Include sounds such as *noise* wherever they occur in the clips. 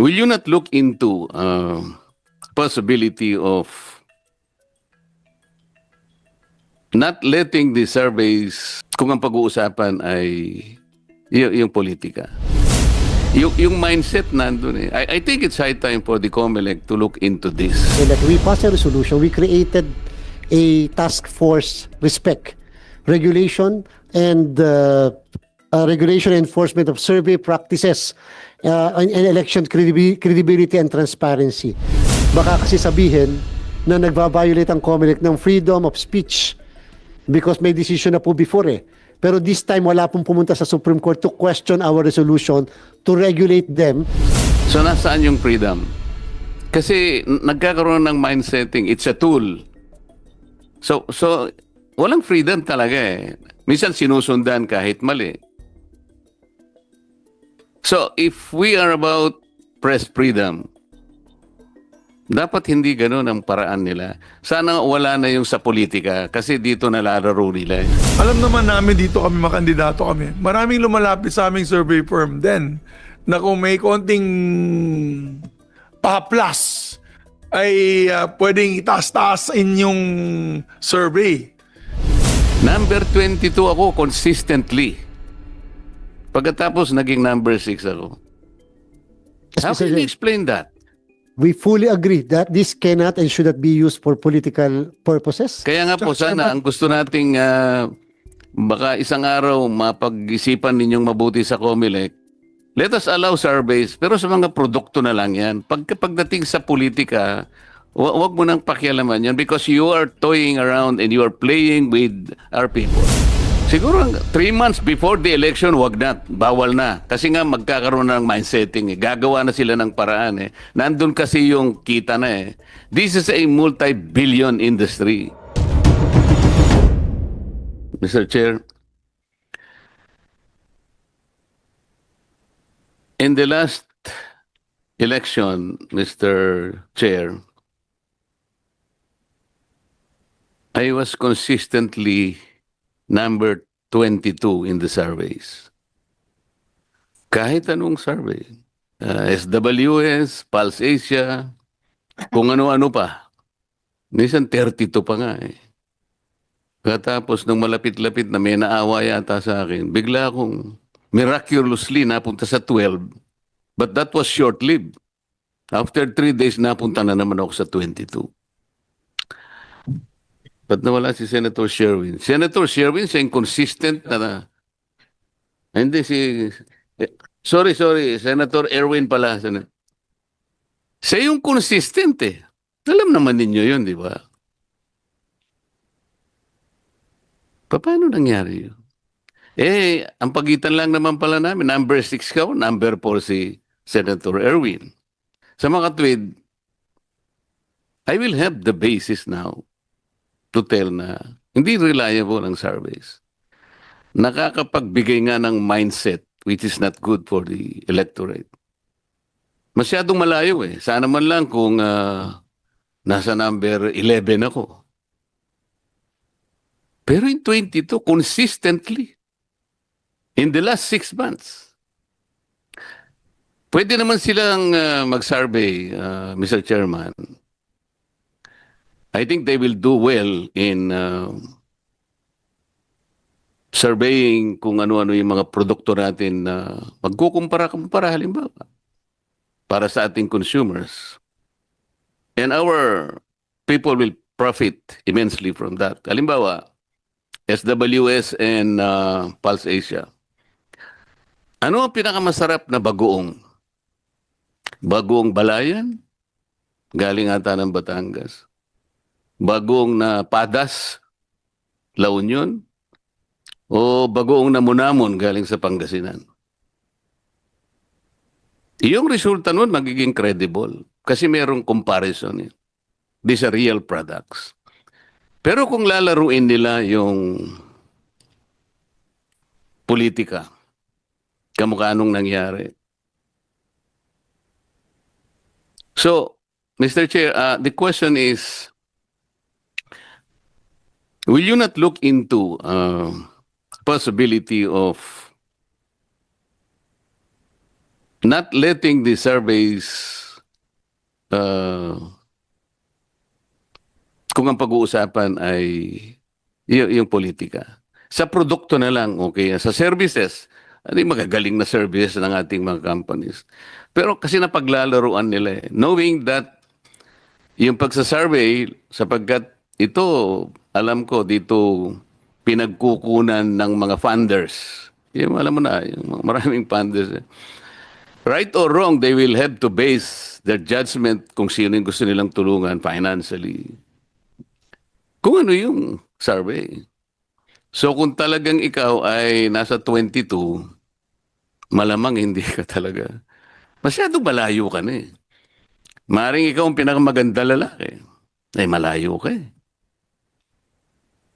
Will you not look into uh, possibility of not letting the surveys kung ang pag-uusapan ay y- yung politika? Yung, yung mindset nandun eh. I, I think it's high time for the COMELEC to look into this. So that we passed a resolution, we created a task force respect regulation and uh, uh, regulation enforcement of survey practices uh, and, election credibi- credibility and transparency. Baka kasi sabihin na nagva-violate ang COMELEC ng freedom of speech because may decision na po before eh. Pero this time wala pong pumunta sa Supreme Court to question our resolution to regulate them So nasaan yung freedom? Kasi nagkakaroon ng mind setting, it's a tool. So so walang freedom talaga eh. Minsan sinusundan kahit mali. So if we are about press freedom, dapat hindi ganun ang paraan nila. Sana wala na yung sa politika kasi dito nalalaro nila. Alam naman namin dito kami makandidato kami. Maraming lumalapit sa aming survey firm din na kung may konting pa-plus ay ah, pwedeng itaas-taas inyong survey. Number 22 ako consistently. Pagkatapos naging number 6 ako. How can you explain that? We fully agree that this cannot and should not be used for political purposes. Kaya nga po sana ang gusto nating ah, baka isang araw mapag-isipan ninyong mabuti sa COMELEC. Let us allow surveys pero sa mga produkto na lang yan. Pag pagdating sa politika, wa- wag mo nang pakialaman yan because you are toying around and you are playing with our people. Siguro ang three months before the election, wag na, bawal na. Kasi nga magkakaroon na ng mindsetting eh. Gagawa na sila ng paraan eh. Nandun kasi yung kita na eh. This is a multi-billion industry. Mr. Chair, in the last election, Mr. Chair, I was consistently number 22 in the surveys. Kahit anong survey. Uh, SWS, Pulse Asia, kung ano-ano pa. Minsan 32 pa nga eh. Katapos nung malapit-lapit na may naawa yata sa akin, bigla akong miraculously napunta sa 12. But that was short-lived. After three days, napunta na naman ako sa 22. Ba't nawala si Senator Sherwin? Senator Sherwin, siya yung consistent na, na hindi si... eh, sorry, sorry. Senator Erwin pala. Siya yung consistent eh. Alam naman ninyo yun, di ba? Pa- Paano nangyari yun? Eh, ang pagitan lang naman pala namin, number 6 ka, number 4 si Senator Erwin. Sa mga tweet, I will have the basis now to tell na hindi reliable ang surveys. Nakakapagbigay nga ng mindset which is not good for the electorate. Masyadong malayo eh. Sana man lang kung ah, nasa number 11 ako. Pero in 22, consistently, in the last six months, pwede naman silang ah, mag-survey, ah, Mr. Chairman. I think they will do well in uh, surveying kung ano-ano yung mga produkto natin na magkukumpara-kumpara halimbawa para sa ating consumers. And our people will profit immensely from that. Halimbawa, SWS and uh, Pulse Asia. Ano ang pinakamasarap na bagoong? Bagoong balayan? Galing ata ng Batangas bagoong na padas, La Union, o bagoong na munamon galing sa Pangasinan. Yung resulta nun magiging credible kasi merong comparison. Eh. These are real products. Pero kung lalaruin nila yung politika, kamukha nung nangyari. So, Mr. Chair, uh, the question is, Will you not look into uh, possibility of not letting the surveys uh, kung ang pag-uusapan ay yung politika. Sa produkto na lang, okay. Sa services, yung magagaling na services ng ating mga companies. Pero kasi napaglalaruan nila eh. Knowing that yung pagsasurvey, sapagkat ito, alam ko, dito pinagkukunan ng mga funders. Yung, alam mo na, yung maraming funders. eh. Right or wrong, they will have to base their judgment kung sino yung gusto nilang tulungan financially. Kung ano yung survey. So kung talagang ikaw ay nasa 22, malamang hindi ka talaga. Masyado malayo ka na eh. Maring ikaw ang pinakamaganda lalaki. Ay malayo ka eh.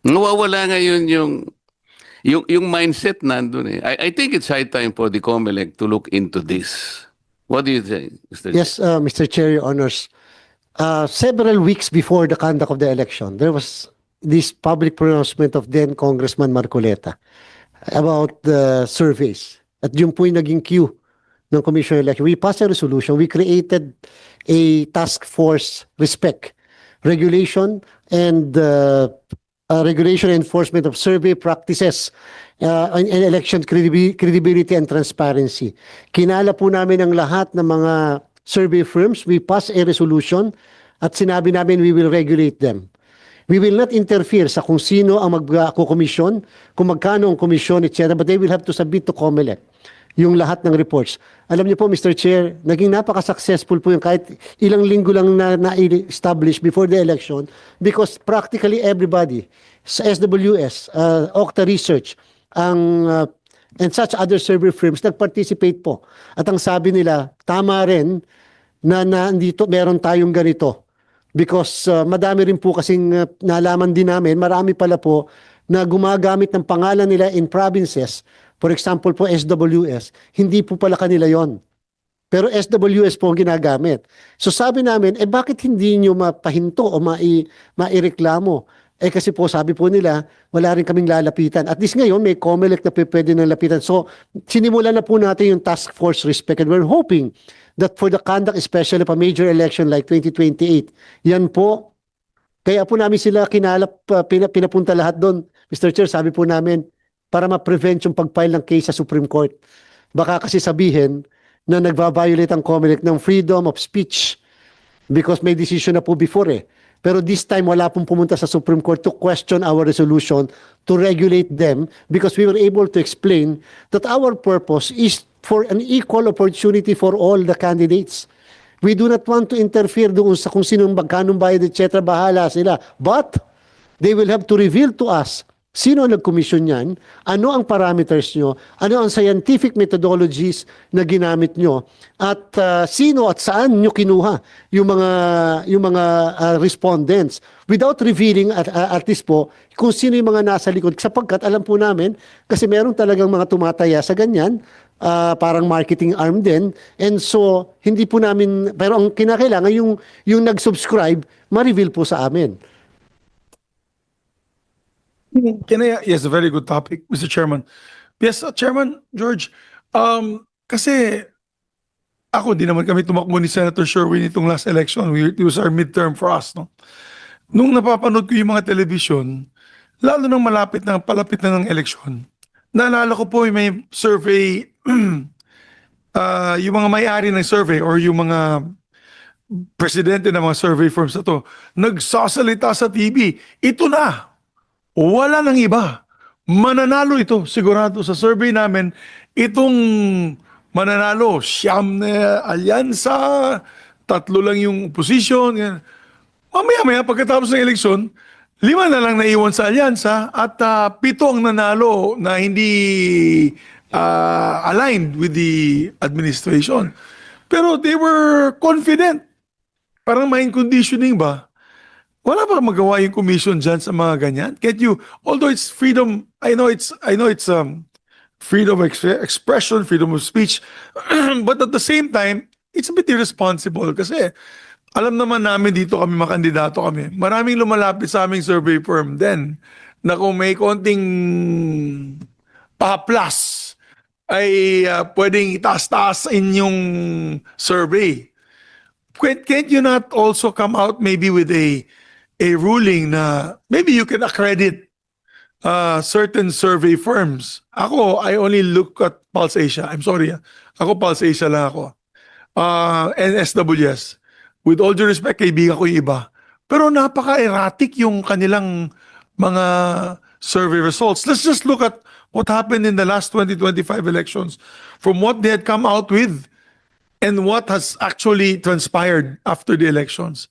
Nawawala ngayon yung yung yung mindset nandun eh. I, I think it's high time for the COMELEC to look into this. What do you think, Mr. Yes, uh, Mr. Chair, Your Honors. Uh, several weeks before the conduct of the election, there was this public pronouncement of then Congressman Marcoleta about the surveys. At yun po yung naging cue ng Commission on Election. We passed a resolution. We created a task force respect, regulation, and uh, uh, regulation enforcement of survey practices uh, and, and election credibi- credibility and transparency. Kinala po namin ang lahat ng mga survey firms. We passed a resolution at sinabi namin we will regulate them. We will not interfere sa kung sino ang magko-commission, kung magkano ang commission, etc. But they will have to submit to COMELEC yung lahat ng reports. Alam niyo po, Mr. Chair, naging napaka-successful po yung kahit ilang linggo lang na na-establish before the election because practically everybody sa SWS, uh, Okta Research, ang uh, and such other survey firms nag-participate po. At ang sabi nila, tama rin na nandito meron tayong ganito. Because uh, madami rin po kasing uh, nalaman din namin, marami pala po na gumagamit ng pangalan nila in provinces. For example po SWS, hindi po pala kanila yon. Pero SWS po ang ginagamit. So sabi namin, eh bakit hindi nyo mapahinto o mai, maireklamo? Eh kasi po sabi po nila, wala rin kaming lalapitan. At least ngayon, may COMELEC na pwede ng lapitan. So sinimula na po natin yung task force respect and we're hoping that for the conduct especially of a major election like 2028, yan po, kaya po namin sila kinalap, uh, pina- pinapunta lahat doon. Mr. Chair, sabi po namin, para ma-prevent yung pag-file ng case sa Supreme Court. Baka kasi sabihin na nagva-violate ang COMELEC ng freedom of speech because may decision na po before eh. Pero this time wala pong pumunta sa Supreme Court to question our resolution to regulate them because we were able to explain that our purpose is for an equal opportunity for all the candidates. We do not want to interfere doon sa kung sinong magkanong bayad, etc. Bahala sila. But they will have to reveal to us sino ang nag-commission yan, ano ang parameters nyo, ano ang scientific methodologies na ginamit nyo, at uh, sino at saan nyo kinuha yung mga, yung mga uh, respondents without revealing at, uh, at least po kung sino yung mga nasa likod. Sapagkat alam po namin, kasi meron talagang mga tumataya sa ganyan, ah, parang marketing arm din. And so, hindi po namin, pero ang kinakailangan, yung, yung nag-subscribe, ma-reveal po sa amin. Can I, yes, a very good topic, Mr. Chairman. Yes, uh, Chairman George, um, kasi ako, di naman kami tumakbo ni Senator Sherwin itong last election. We, it was our midterm for us, no? Nung napapanood ko yung mga television, lalo nang malapit na, palapit na ng election, naalala ko po may survey, ah, *clears throat* yung mga may-ari ng survey or yung mga presidente ng mga survey firms na to, nagsasalita sa TV, ito na, wala nang iba. Mananalo ito, sigurado sa survey namin, itong mananalo, siyam na alyansa, tatlo lang yung opposition. Mamaya-maya, pagkatapos ng eleksyon, lima na lang naiwan sa alyansa at ah, pito ang nanalo na hindi ah, aligned with the administration. Pero they were confident. Parang mind conditioning ba? Wala ba magawa yung commission dyan sa mga ganyan? Can't you, although it's freedom, I know it's, I know it's um, freedom of ex- expression, freedom of speech, *clears throat* but at the same time, it's a bit irresponsible kasi alam naman namin dito kami makandidato kami. Maraming lumalapit sa aming survey firm then na kung may konting pa-plus ay ah, pwedeng itaas-taas inyong survey. Can't you not also come out maybe with a a ruling na maybe you can accredit uh, certain survey firms. Ako, I only look at Pulse Asia. I'm sorry. ah. Ako, Pulse Asia lang ako. Uh, and SWS. With all due respect, kaibigan ko yung iba. Pero napaka-erratic yung kanilang mga survey results. Let's just look at what happened in the last 2025 elections from what they had come out with and what has actually transpired after the elections.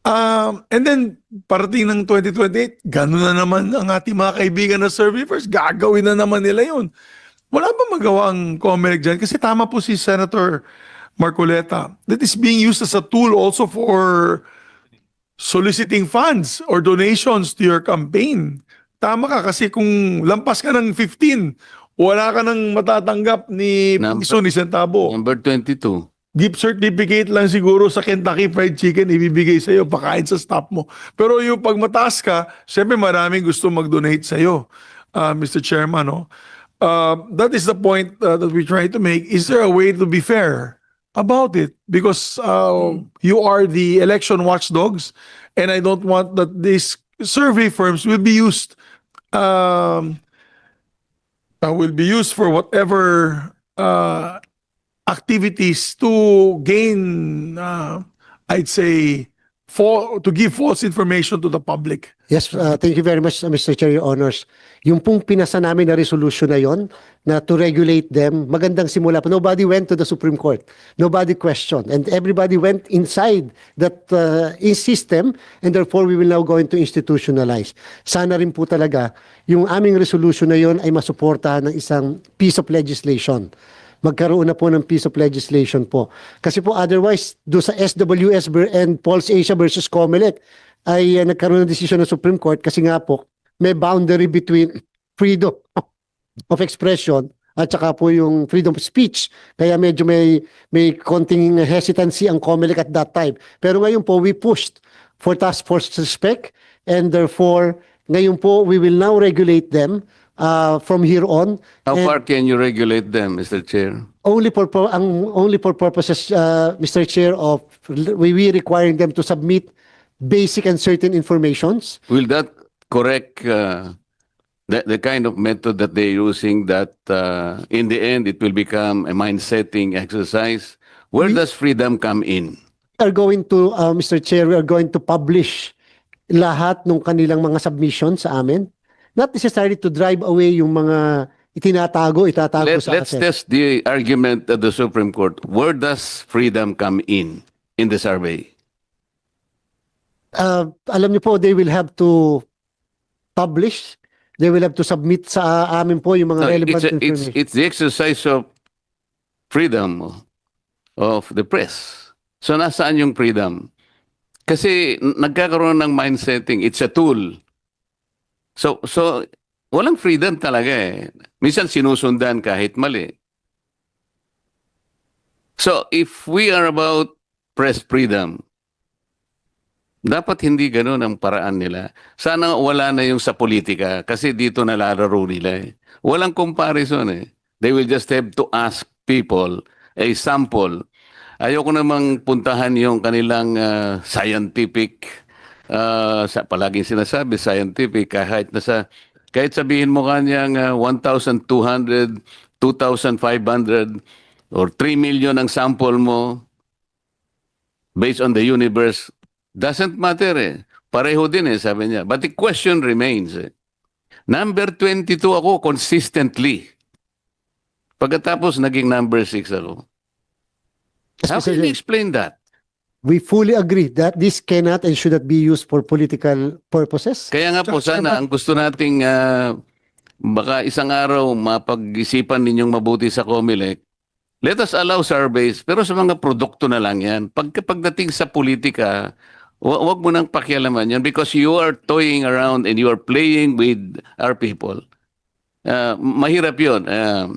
Um, and then, parating ng 2028, gano'n na naman ang ating mga kaibigan na survivors. Gagawin na naman nila yun. Wala ba magawa ang COMELEC dyan? Kasi tama po si Senator Marcoleta. That is being used as a tool also for soliciting funds or donations to your campaign. Tama ka kasi kung lampas ka ng 15, wala ka nang matatanggap ni Number- piso ni centavo Number 22. Gift certificate lang siguro sa Kentucky Fried Chicken ibibigay sa iyo pakain sa staff mo. Pero yung pag mataas ka, syempre maraming gusto mag-donate sa iyo. Uh, Mr. Chairman, no? Uh, that is the point uh, that we try to make. Is there a way to be fair about it? Because uh, you are the election watchdogs and I don't want that these survey firms will be used um, uh, will be used for whatever uh, activities to gain, uh, I'd say, for, to give false information to the public. Yes, uh, thank you very much, uh, Mr. Chair, Your Honors. Yung pong pinasa namin na resolution na yon na to regulate them, magandang simula pa. Nobody went to the Supreme Court. Nobody questioned. And everybody went inside that uh, in system and therefore we will now go into institutionalize. Sana rin po talaga yung aming resolution na yon ay masuportahan ng isang piece of legislation magkaroon na po ng piece of legislation po. Kasi po otherwise, do sa SWS and Pulse Asia versus Comelec ay uh, nagkaroon ng decision ng Supreme Court kasi nga po may boundary between freedom of expression at saka po yung freedom of speech. Kaya medyo may may konting hesitancy ang Comelec at that time. Pero ngayon po we pushed for task force respect and therefore ngayon po we will now regulate them uh, from here on How And- far can you regulate them, Mr. Chair? only for ang only for purposes uh, Mr. Chair of we we requiring them to submit basic and certain informations Will that correct uh, the, the kind of method that they're using that uh, in the end it will become a mind-setting exercise? Where We- does freedom come in? are going to uh, Mr. Chair we are going to publish lahat ng kanilang mga submissions sa amin not necessarily to drive away yung mga itinatago itatago Let, sa let's atin. test the argument of the Supreme Court. Where does freedom come in in the survey? uh, alam niyo po they will have to publish they will have to submit sa amin po yung mga No, relevant it's, a- it's, information it's the exercise of freedom of the press. So nasaan yung freedom? Kasi nagkakaroon ng mindsetting, it's a tool. So, so walang freedom talaga eh. Minsan sinusundan kahit mali. So if we are about press freedom, dapat hindi ganun ang paraan nila. Sana wala na yung sa politika kasi dito nalalaro nila eh. Walang comparison eh. They will just have to ask people a sample. Ayoko namang puntahan yung kanilang ah, scientific ah, sa palaging sinasabi scientific kahit nasa kahit sabihin mo kanyang ah, 1,200, 2,500 or 3 million ang sample mo based on the universe doesn't matter eh. Pareho din eh, sabi niya. But the question remains eh. Number 22 ako consistently. Pagkatapos naging number 6 ako. How can you explain that? We fully agree that this cannot and should not be used for political purposes. Kaya nga po sana, ang gusto nating ah, baka isang araw mapag-isipan ninyong mabuti sa COMELEC, let us allow surveys, pero sa mga produkto na lang yan. Pag, pagdating sa politika, wa- wag mo nang pakialaman yan because you are toying around and you are playing with our people. Ah, mahirap yun. Ah,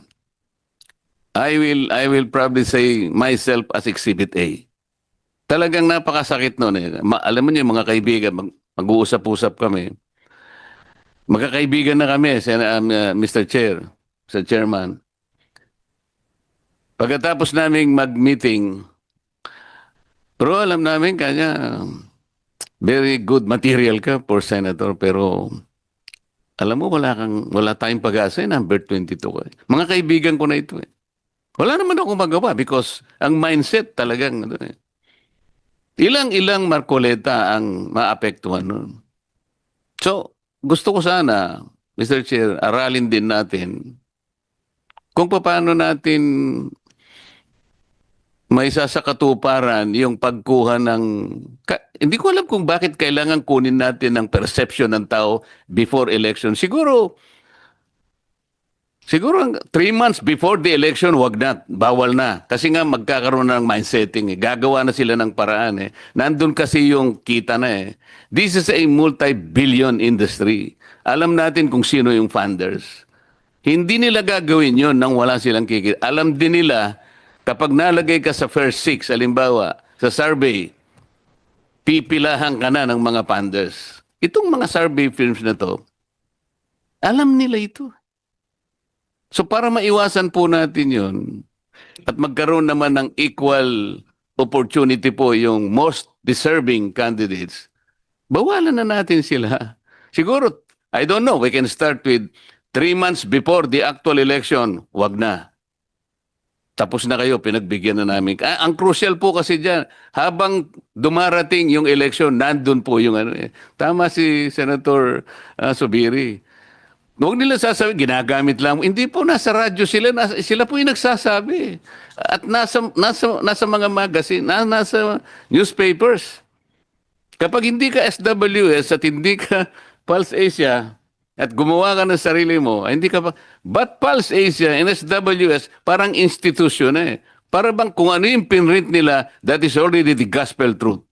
I will I will probably say myself as exhibit A. Talagang napakasakit noon eh. Ma- alam mo niyo mga kaibigan, mag- mag-uusap-usap kami. Magkakaibigan na kami, sen- um, uh, Mr. Chair, Mr. Chairman. Pagkatapos naming mag-meeting, pero alam namin kanya, very good material ka for senator, pero alam mo, wala kang, wala tayong pag-asa, eh, number 22 ka. Mga kaibigan ko na ito eh. Wala naman ako magawa because ang mindset talagang, ano eh. Ilang-ilang Marcoleta ang maapektuhan nun. So, gusto ko sana, Mr. Chair, aralin din natin kung paano natin may sasakatuparan yung pagkuha ng... Ka- hindi ko alam kung bakit kailangan kunin natin ang perception ng tao before election. Siguro, siguro ang three months before the election, wag na, bawal na. Kasi nga magkakaroon na ng mindsetting. Eh. Gagawa na sila ng paraan. Eh. Nandun kasi yung kita na eh. This is a multi-billion industry. Alam natin kung sino yung funders. Hindi nila gagawin yon nang wala silang kikita. Alam din nila, kapag nalagay ka sa first six, halimbawa, sa survey, pipilahan ka na ng mga funders. Itong mga survey firms na to, alam nila ito. So para maiwasan po natin yon at magkaroon naman ng equal opportunity po yung most deserving candidates, bawalan na natin sila. Siguro, I don't know, we can start with three months before the actual election, wag na. Tapos na kayo, pinagbigyan na namin. Ah, ang crucial po kasi dyan, habang dumarating yung election, nandun po yung ano eh. Tama si Senator ah, Subiri. Huwag nila sasabi, ginagamit lang. Hindi po, nasa radyo sila. Nasa, sila po yung nagsasabi. At nasa, nasa, nasa mga magazine, na, nasa newspapers. Kapag hindi ka SWS at hindi ka *laughs* Pulse Asia at gumawa ka ng sarili mo, hindi ka pa... But Pulse Asia and SWS parang institusyon eh. Para bang kung ano yung pinrint nila, that is already the gospel truth.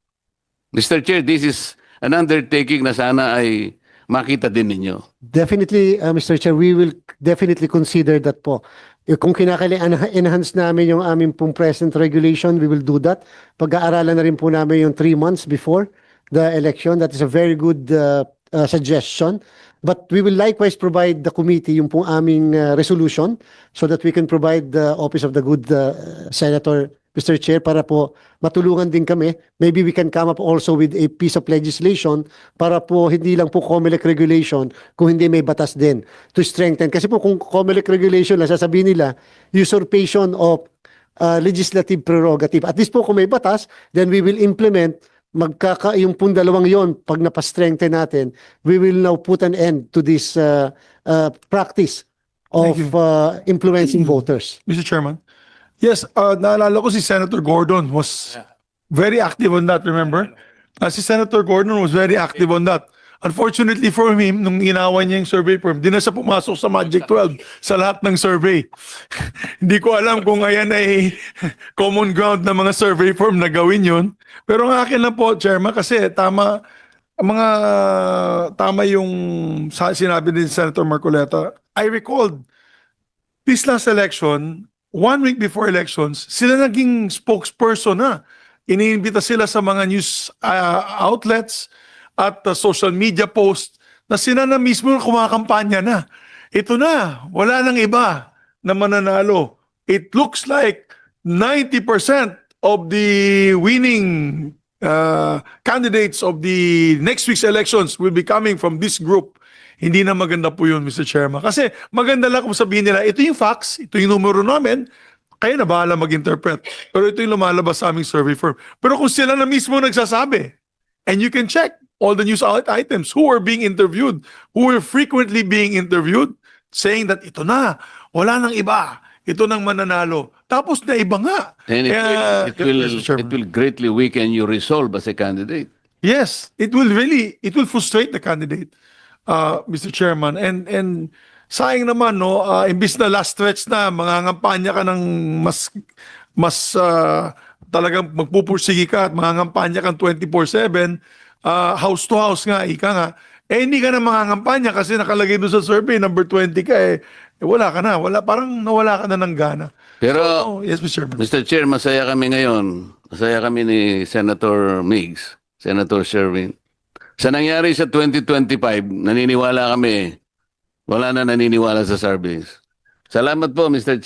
Mr. Chair, this is an undertaking na sana ay makita din ninyo. Definitely, uh, Mr. Chair, we will definitely consider that po. Eh, Kung kinakailangan enhance namin yung aming pong present regulation, we will do that. Pag-aaralan na rin po namin yung three months before the election. That is a very good uh, uh, suggestion. But we will likewise provide the committee yung pong aming uh, resolution so that we can provide the Office of the Good uh, Senator, Mr. Chair, para po matulungan din kami. Maybe we can come up also with a piece of legislation para po hindi lang po COMELEC regulation, kung hindi may batas din to strengthen. Kasi po kung COMELEC regulation lang, sasabihin nila, usurpation of uh, legislative prerogative. At least po kung may batas, then we will implement magkaka yung pong dalawang yon pag napastrengthen natin, we will now put an end to this uh, uh, practice of uh, influencing voters. Mr. Chairman. Yes, uh, naalala ko si Senator Gordon was very active on that, remember? Uh, si Senator Gordon was very active on that. Unfortunately for him, nung inawan niya yung survey firm, di na siya pumasok sa Magic 12 sa lahat ng survey. *laughs* Hindi ko alam kung ayan ay *laughs* common ground ng mga survey firm na gawin yun. Pero ang akin lang po, Chairman, kasi tama, ang mga tama yung sa- sinabi ni Senator Marcoleta. I recalled this last election, one week before elections, sila naging spokesperson na. Iniimbita sila sa mga news uh, outlets at uh, social media posts na sila na mismo kumakampanya na. Ito na, wala nang iba na mananalo. It looks like 90% of the winning uh, candidates of the next week's elections will be coming from this group. Hindi na maganda po yun, Mr. Chairman. Kasi maganda lang kung sabihin nila, ito yung facts, ito yung numero namin, kayo na bahala mag-interpret. Pero ito yung lumalabas sa aming survey firm. Pero kung sila na mismo nagsasabi, and you can check all the news outlet items, who are being interviewed, who are frequently being interviewed, saying that ito na, wala nang iba, ito nang mananalo. Tapos na iba nga. And it, Kaya- will, it, will, it will greatly weaken your resolve as a candidate. Yes, it will really, it will frustrate the candidate, uh, Mr. Chairman. And, and sayang naman, no, uh, imbis na last stretch na, mangangampanya ka ng mas, mas uh, talagang magpupursige ka at mangangampanya kang 24-7, uh, house to house nga, ika nga, eh hindi ka na mangangampanya kasi nakalagay doon sa survey, number 20 ka, eh, eh wala ka na, wala, parang nawala ka na ng gana. Pero, Oh, yes, Mr. Chairman. Mr. Chair, masaya kami ngayon. Masaya kami ni Senator Miggs, Senator Sherwin. Sa nangyari sa 2025, naniniwala kami, wala na naniniwala sa surveys. Salamat po, Mr. Chair.